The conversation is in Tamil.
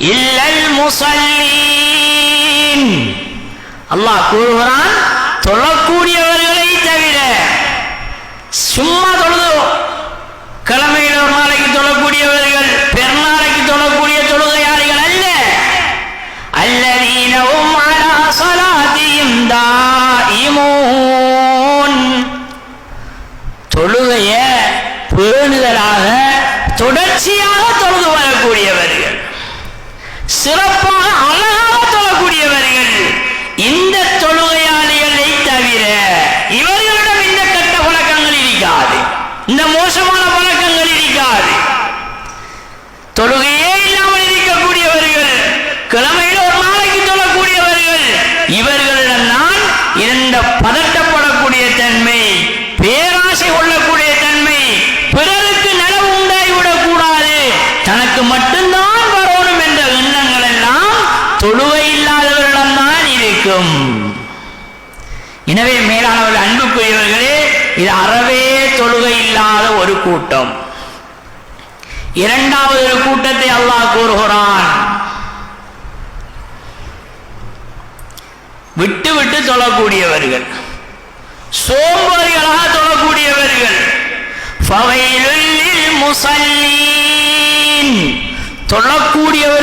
இல்லல் முசல்லீன். அல்லாஹ் கூறுகிறான் தொழக்கூடியவர்களை தவிர சும்மா தொழுது? கிழமையில ஒரு நாளைக்கு தொழக்கூடியவர்கள் பெருநாளைக்கு தொழக்கூடிய தொழுகையாளிகள் அல்ல. அல்லதீனவும் அலா ஸலாத்திஹிம் தொழுகைய பேணுதலாக தொடர்ச்சியாக தொழுது சிறப்பாக அழகாக தொழக்கூடியவர்கள். இந்த தொழுகையாளிகளை தவிர இவர்களிடம் இந்த கெட்ட பழக்கங்கள் இருக்காது. இந்த மோசமான பழக்கங்கள் இருக்காது. தொழுகையே இல்லாமல் இருக்கக்கூடியவர்கள் கிழமையில் ஒரு நாளைக்கு தொழக்கூடியவர்கள் இவர்களிடம் நான் இந்த பதட்டப்படக்கூடிய தன்மை பேராசை கொள்ளக்கூடிய தன்மை பிறருக்கு நலவு உண்டாகிவிடக் கூடாது. தனக்கு மட்டும் நீக்கும் எனவே மேலானவர்கள் அன்புக்குரியவர்களே இது அறவே தொழுகை இல்லாத ஒரு கூட்டம். இரண்டாவது ஒரு கூட்டத்தை அல்லாஹ் கூறுகிறான். விட்டு விட்டு தொழக்கூடியவர்கள் சோம்பேறிகளாக தொழக்கூடியவர்கள். ஃபவைலுல் தொழக்கூடியவர்